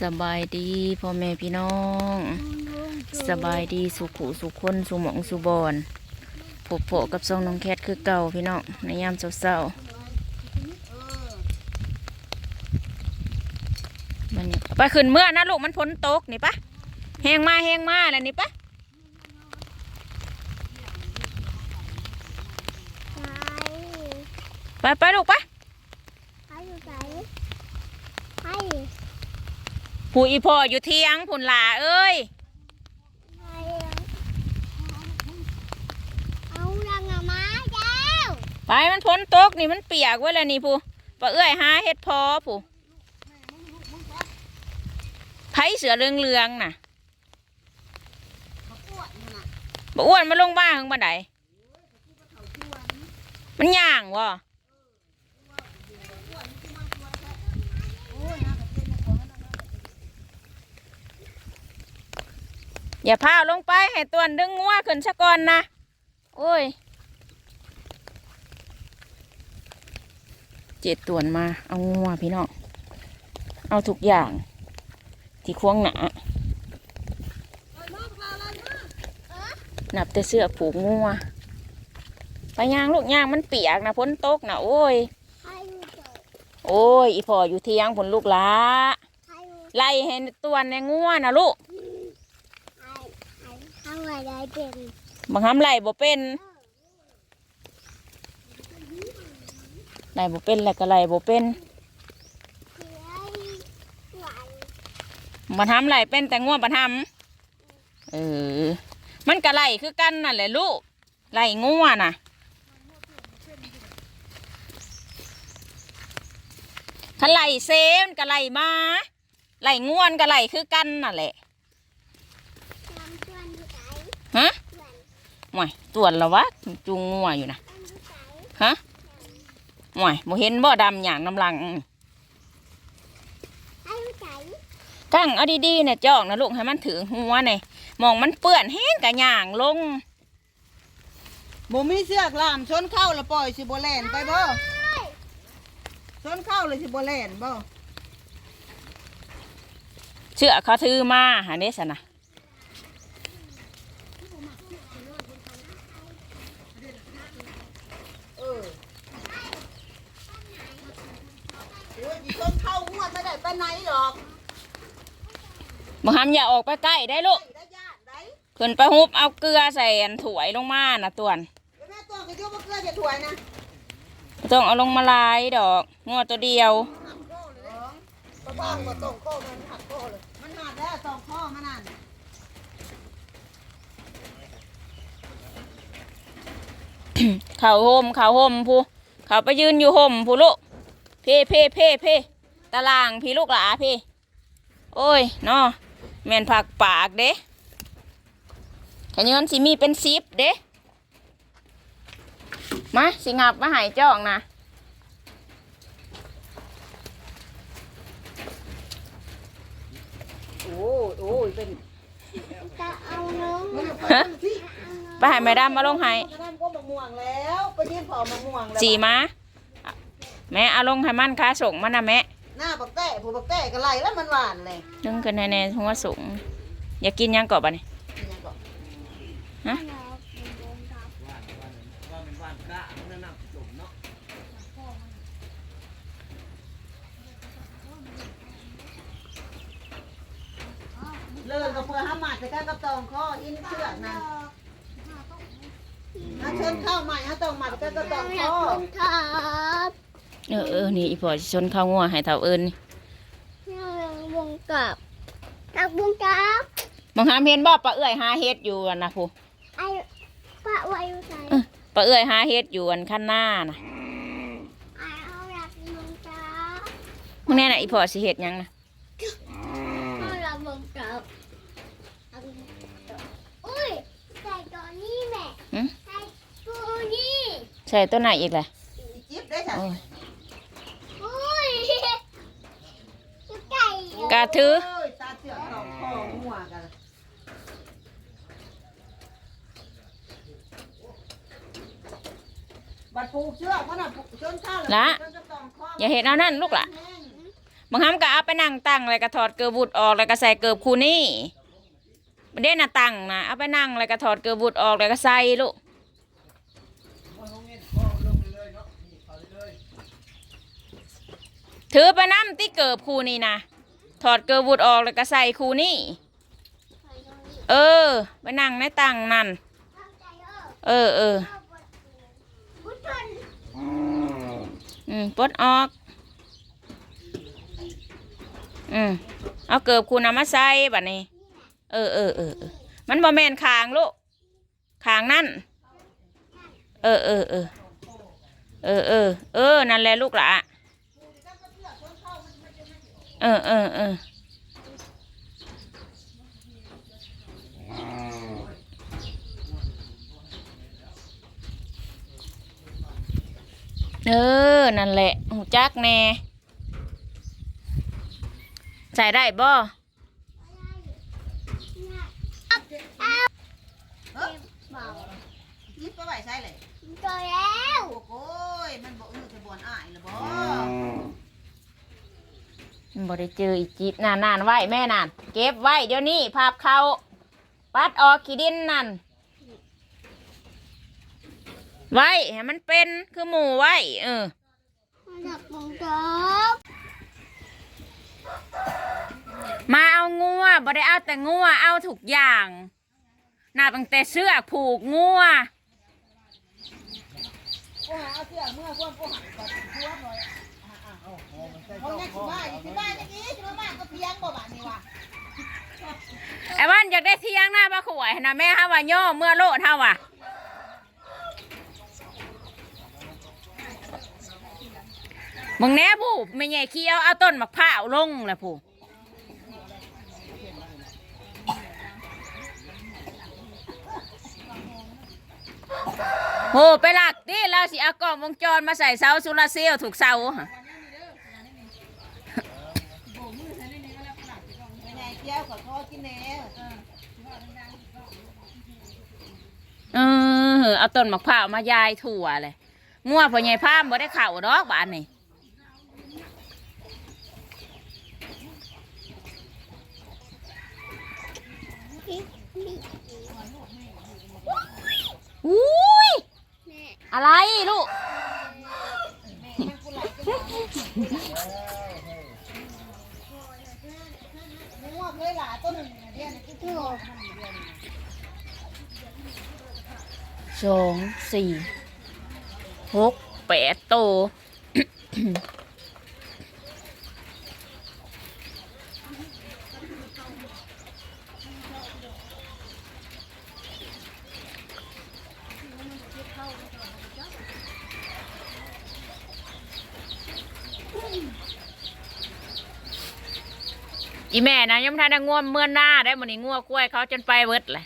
สบายดีพ่อแม่พี่น้อง สบายดีสุขุสุขคนสุหมองสุบอนผบโผกับทรงน้องแคทคือเก่าพี่น้องในยามเศร้าๆมันนี่ไปขึ้นเมื่อนะลูกมันพ้นตกนี่ปะแหงมาแหงมาแล้วนี่ปะไปไปลูกปะ ผู้อีพ่ออยู่เที่ยงผุนหลาเอ้ยไปมันพ้นตกนี่มันเปียกไว้แล้วนี่ผู้ปะเอื้อยหาเฮ็ดพอผู้ไผเสือเรืองเรืองๆน่ะบ่อ้วนมาลงบ้านข้างบันไดมันย่างวะ อย่าพาลงไปให้ตวนดึงงัวขึ้นซะก่อนนะ โอ้ย เจ็ดต่วนมา เอางัวพี่น้อง เอาทุกอย่าง ที่ควงหนา นับแต่เสื้อผูกงัว ไปย่างลูกย่างมันเปียกนะพ้นตกนะโอ้ย โอ้ย อีพ่ออยู่เที่ยงผลลูกละไล่ให้ตัวในงัวนะลูก บางคำไล่บ่เป็นไล่บ่เป็นแล้วก็ไล่บ่เป็นบัทำไล่เป็นแต่งัวบัทำเออ มันก็ไล่คือกันนั่นแหละลูกไล่งัวน่ะถ้าไล่เซมนก็ไล่มาไล่ง่วนก็ไล่คือกันนั่นแหละ ฮะหวยตวนแล้ววะจูงงัวอยู่นะฮะหวยบ่เห็นบ่ดำอย่างน้ำลังกั้งเอาดีๆเนี่ยจอกนะลูกให้มันถือหัวเนี่ยมองมันเปื้อนแห้งกะย่างลงบ่มีเสือกลามชนเข้าแล้วปล่อยสิบ่แล่นไปบ่ชนเข้าเลยสิบ่แล่นบ่เชื่อเขาถือมาหาเดสนะ เออโอ้ยสิชนเข้าหัว ไม่ได้ไปไหนหรอกบ่ห้ามอย่าออกไปใกล้ได้ลูกได้ญาติได้ขึ้นไปฮุบเอาเกลือใส่อันถวยลงมานะตวนแล้วแม่ตัวก็ยกบ่เกลือจะถ้วยนะบ่ต้องเอาลงมาลายดอกงวตัวเดียวหักโก้เลยบ่บ้างบ่ต้องโก้มันหักโก้เลยมันหักแล้วสองข้อมันนั่นเขาโฮมเขาโฮมผู้เขาไปยืนอยู่โฮมผู้ลูกเพ่เพ่เพ่เพ่ ตารางพี่ลูกหลาพี่ โอ้ยเนาะแม่นผักปากเด้ขยันสิมีเป็นซิปเด้มาสิงับมาใหายจ้องนะโอ้ยโอ้ยเป็นฮะไปใหายแม่ดำมาลงใหายกระนั้นก็มะม่วงแล้วไปยืนเผามะม่วงแล้วจีมาแม่เอาลงให้มันค้าส่งมันนะแม่ หน้าบักแต้ผู้บักแต้ก็ไล่แล้วมันหวานเลยดึงกันแน่ๆหัวสูง อยากกินหยังกรอบอะนี่นี่ยังก็ฮะเลิกกับเพื่อห้าหมัดแต่ก็กระตองข้ออินเชือกนะถ้าเชิญเข้าใหม่ฮะตองหมัดก็กระตองข้อ เออเออนี่อีพอสิชนข้าวงัวให้เท่าเอิญนี่วงกับตักวงกับมองหามเห็นบ่ปลาเอื้อยหาเฮ็ดอยู่อะนะผู้ไอ้ปะไว้อยู่ไหนปลาเอื้อยหาเฮ็ดอยู่อันข้างหน้านะไอ้เอาหลักวงกับมึงแน่น่ะอีพอสิเฮ็ดหยังนะเอาหลักวงกับเอาวงกับอุ้ยใส่ตัวนี้แม่หึใส่ตัวนี้ใส่ตัวไหนอีกล่ะอีจิ๊บได้ค่ะ โอ้ย อุ้ยตัวไก่ กาถือเอ้ยตาเชือกตองข้อหัวกันบัดผูกเชือกมันน่ะผูกเชิญเข้าแล้วละเชิญกระตองข้ออย่าเฮ็ดเอานั่นลูกล่ะบางครั้งก็เอาไปนั่งตั้งแล้วก็ถอดเกลือบุดออกแล้วก็ใส่เกลือคูนี่ไม่ได้นะตั้งนะเอาไปนั่งแล้วก็ถอดเกลือบุดออกแล้วก็ใส่ลูกถือไปน้ำที่เกิบคูนี่นะ ถอดเกลือบุดออกแล้วก็ใส่คูนี่ เออไปนั่งในตังนั่น เออเอออืมปลดออก อืมเอาเกิบคุณเอามาใส่บัดนี้ เออเออเออมันบ่แมนคางลูกคางนั่น เออเออเออเออเออเออนั่นแหละลูกหละ เออเออเออเออ นั่นแหละ หูจักแน่ ใส่ได้บ่เบายิบไปไหวใช่เลยเจอแล้ว โอ้ยมันบอกอือจะบอนอายละบ่ บ่ได้เจออีจิตนานนานๆไว้แม่นานเก็บไว้เดี๋ยวนี้ภาพเขาปัดออกขี้ดินนั่นไว้ให้มันเป็นคือหมูไว้เออหนักมงจบมาเอางัวบ่ได้เอาแต่งัวเอาทุกอย่างน่าตั้งแต่เสื้อผูกงัวกูหาเอาเสื้อเมื่อพวกกูหันก่อนทั่วหน่อย เขาเนี่ยสิบ้าอยู่ที่บ้าอย่างนี้สิบ้าก็เพียงบ่บ้านนี่ว่ะไอ้วันอยากได้เที่ยงหน้าบ้าขวยนะแม่ฮาว่าย่อเมื่อโลดเฮาว่ะมึงแน่ผู้ไม่ใหญ่เคี้ยวเอาต้นมะพร้าวลงแหละผู้โหไปหลักดิเราสิเอากล้องวงจรมาใส่เสาสุลาร์เซลล์ถูกเสาหะ ไม่ไงเกี้ยวขอโทษกินแน่ เออเอาต้นมะพร้าวมายายถั่วเลยงัวพ่อใหญ่พามบ่ได้เข่าดอกบ้านนี่อุ้ยแม่อะไรลูก มึงว่า เลยหลาต้นหนึ่งเดียวนี่กูถูกสองสี่หกแปดโต อีแม่นะยังไม่ทันได้ง่วมเมื่อนหน้าได้มันนี่ง่วกล้วยเขาจนไปเบิดเลย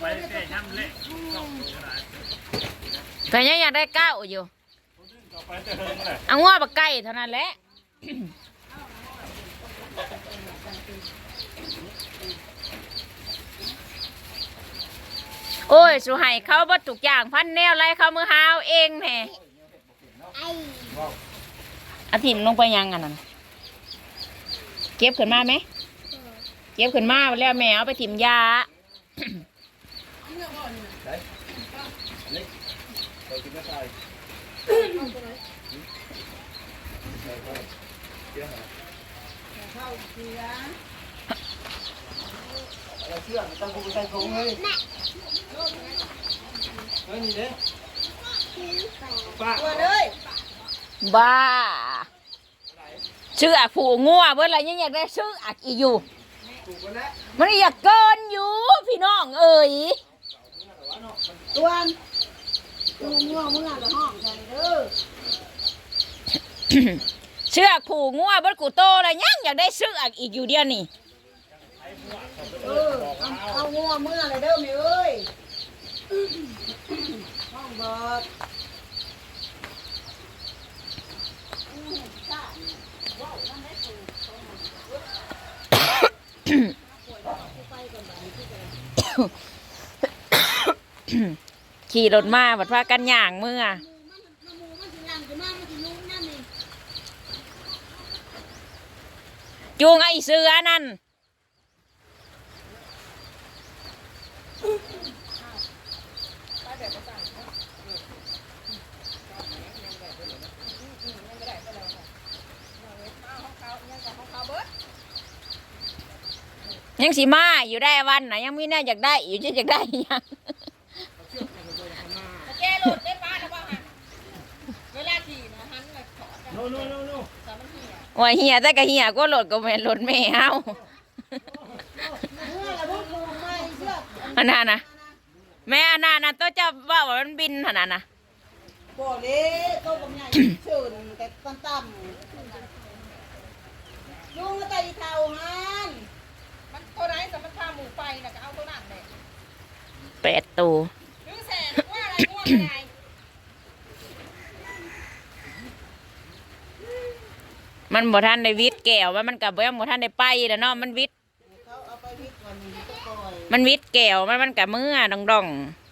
ไปแค่ย่ำเละแต่ยังอยากได้เก้าอยู่ ต่อไปจะเฮิงเลยเอาง้อบักไก่เท่านั้นแหละ โอ้ย สุให้เขาบ่ทุกอย่างพันแนวไรเขามือหาวเองแน่ไอ้อาทิมลงไปยังอันนั้นเก็บขึ้นมาไหม เก็บขึ้นมาแล้วแม่เอาไปถิ่มยา เข้าเสียตัวเลยบ้าชื่ออักผูงัวเมื่อไรยังอยากได้ชื่ออักอีกอยู่ มันอยากเกินอยู่พี่น้องเอ๋ยตัวตัวง่วงมึงอะจะห้องใจเด้อเชือกผูงัวเบดกูโตแล้วยังอยากได้เชือกอีกอยู่เดียวนี่เออเอาเอางัวเมื่ออะไรเด้อแม่เอ้ยห้องบอก ขี่รถมาบัดพากันย่างเมื่อจูงไอ้เสือนั่น ยังสีมาอยู่ได้วันนะยังมีแน่อยากได้อยู่จะอยากได้อีหยังแกหลุดได้ป้านะบ้างเวลาขี่นะหันแบบถอดโน่โน่โน่โน่ว่าเหียแต่ก็เหียก็รถก็แม่นรถแม่เฮาเมื่อละพวกกูไม่เชื่ออันนั้นนะแม่อันนั้นนะตัวเจ้าว่าว่ามันบินขนาดน่ะบ่เลยโตกับใหญ่เชิญแต่ต่ำๆลุงก็ใจเท่าหันมัน ตัวไหนสมรพาหมูไปน่ะก็เอาตัวนั้นเลยแปดตัว หรือแสนว่าอะไรง่วงอะไรมันบ่ทันได้วิทย์แก้วว่ามันกับบ่ยังบ่ทันได้ไปแล้วเนาะมันวิทย์เขาเอาไปพิษวันนี้ก็ปล่อย มันวิทย์แก้วมันมันกับมือดองดองๆ